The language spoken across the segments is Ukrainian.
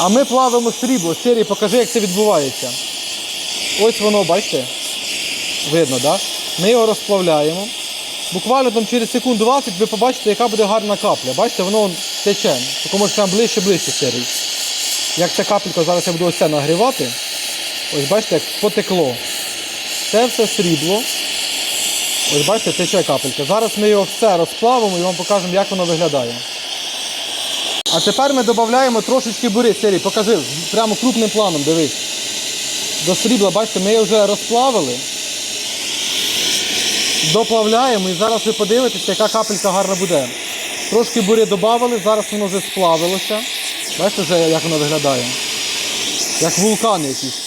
А ми плавимо срібло. Сірій, покажи, як це відбувається. Ось воно, бачите? Видно, так? Да? Ми його розплавляємо. Буквально там через секунд 20 ви побачите, яка буде гарна капля. Бачите, воно тече. Тако може там ближче-ближче сирий. Як ця капелька, зараз я буду ось це нагрівати. Ось бачите, як потекло. Це все срібло. Ось бачите, тече капелька. Зараз ми його все розплавимо і вам покажемо, як воно виглядає. А тепер ми додаємо трошечки бури сирі. Покажи, прямо крупним планом, дивись. До срібла, бачите, ми його вже розплавили. Доплавляємо і зараз ви подивитесь, яка капелька гарна буде. Трошки бурі додали, зараз воно вже сплавилося. Бачите, вже, як воно виглядає? Як вулкан якийсь.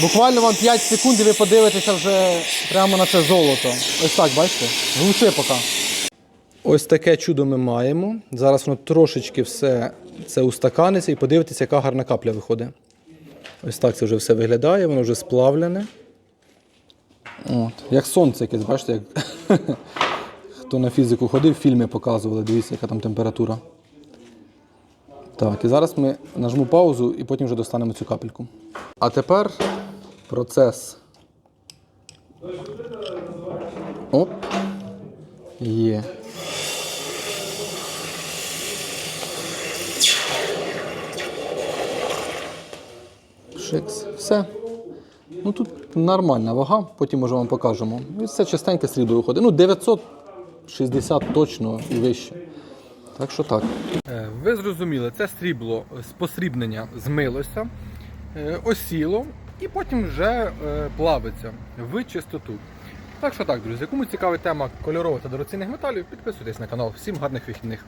Буквально вам 5 секунд і ви подивитеся вже прямо на це золото. Ось так, бачите? Глуши поки. Ось таке чудо ми маємо. Зараз воно трошечки все це устаканиться і подивитися, яка гарна капля виходить. Ось так це вже все виглядає, воно вже сплавлене. От. Як сонце якесь, бачите, як хто на фізику ходив, фільми показували, дивіться, яка там температура. Так, і зараз ми нажму паузу і потім вже достанемо цю капельку. А тепер процес. Оп. Є. Шикс. Все. Ну тут нормальна вага, потім може вам покажемо. І це частеньке срібло виходить. Ну, 960 точно і вище. Так що так. Е, Ви зрозуміли, це срібло з посрібнення змилося, е, осіло і потім вже е, плавиться в чистоту. Так що так, друзі, кому цікава тема кольорових та дорогоцінних металів, підписуйтесь на канал. Всім гарних вихідних.